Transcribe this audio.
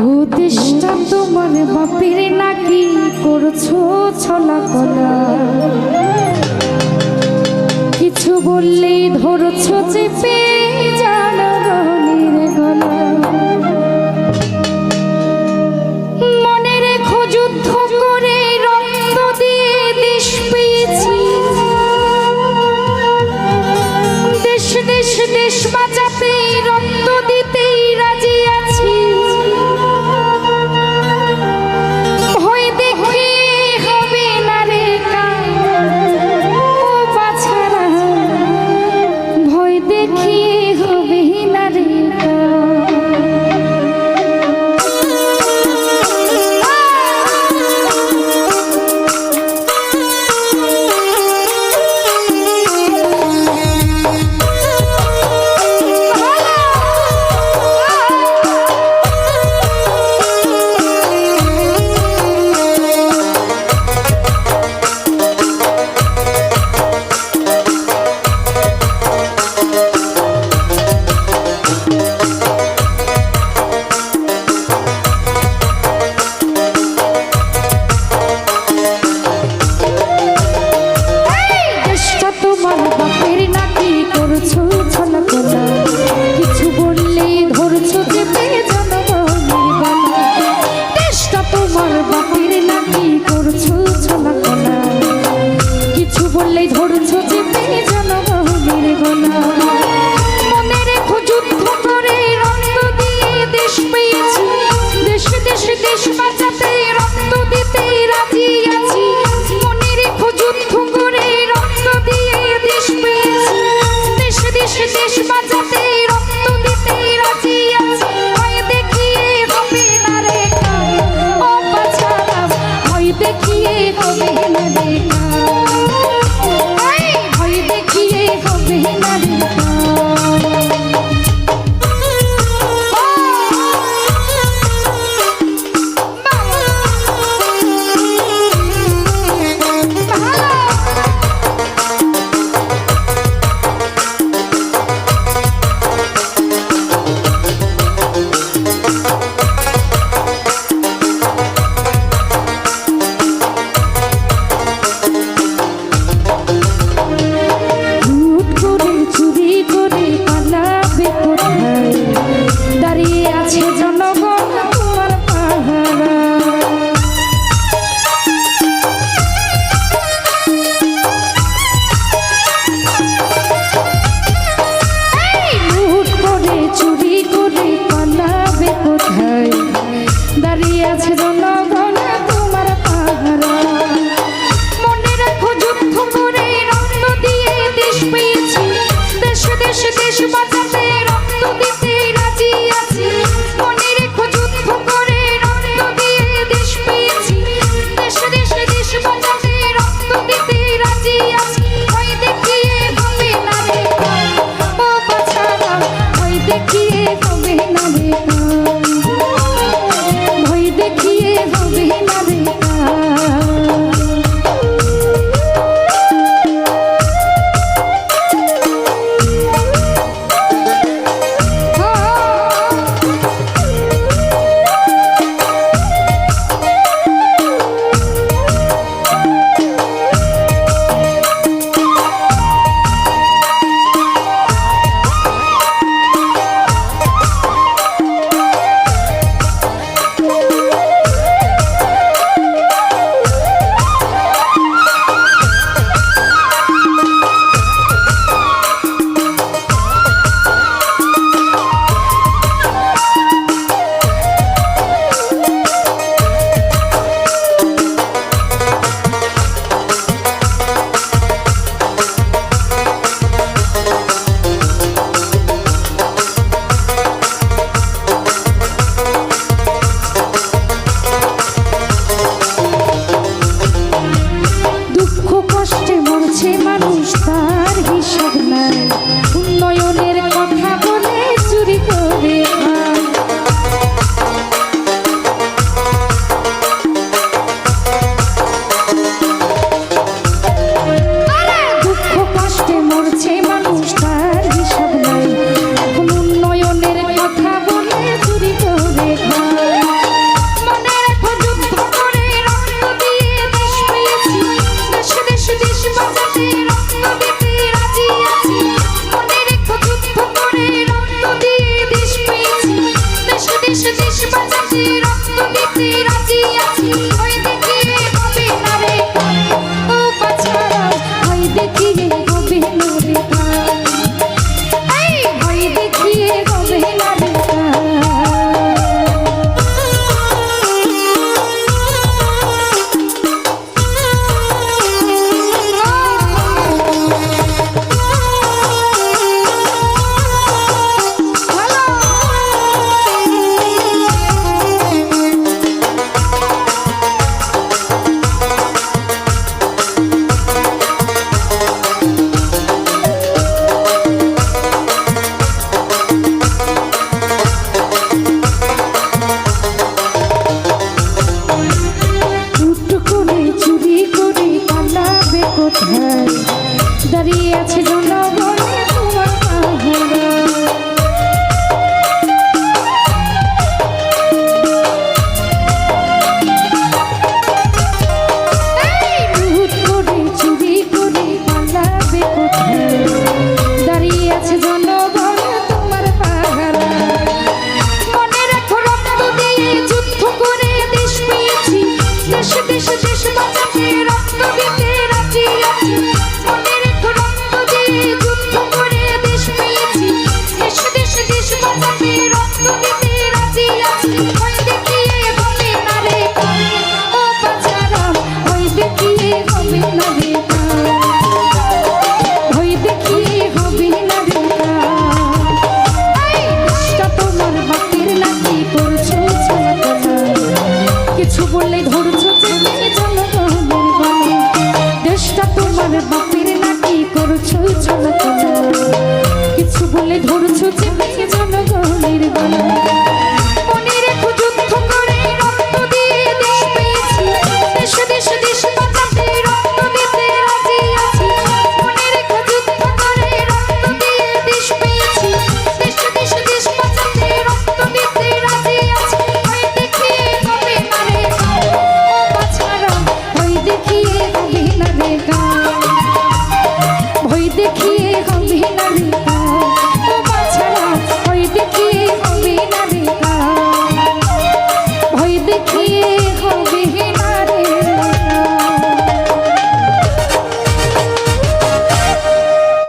ভূতিষ্ঠা তোমার বাপির নাকি করছ ছলা কলা? কিছু বললেই ধরছো চেপে জানা গলির গলা। কোথায় দাঁড়িয়ে আছে ধরছো চেপে জনগণের গলায়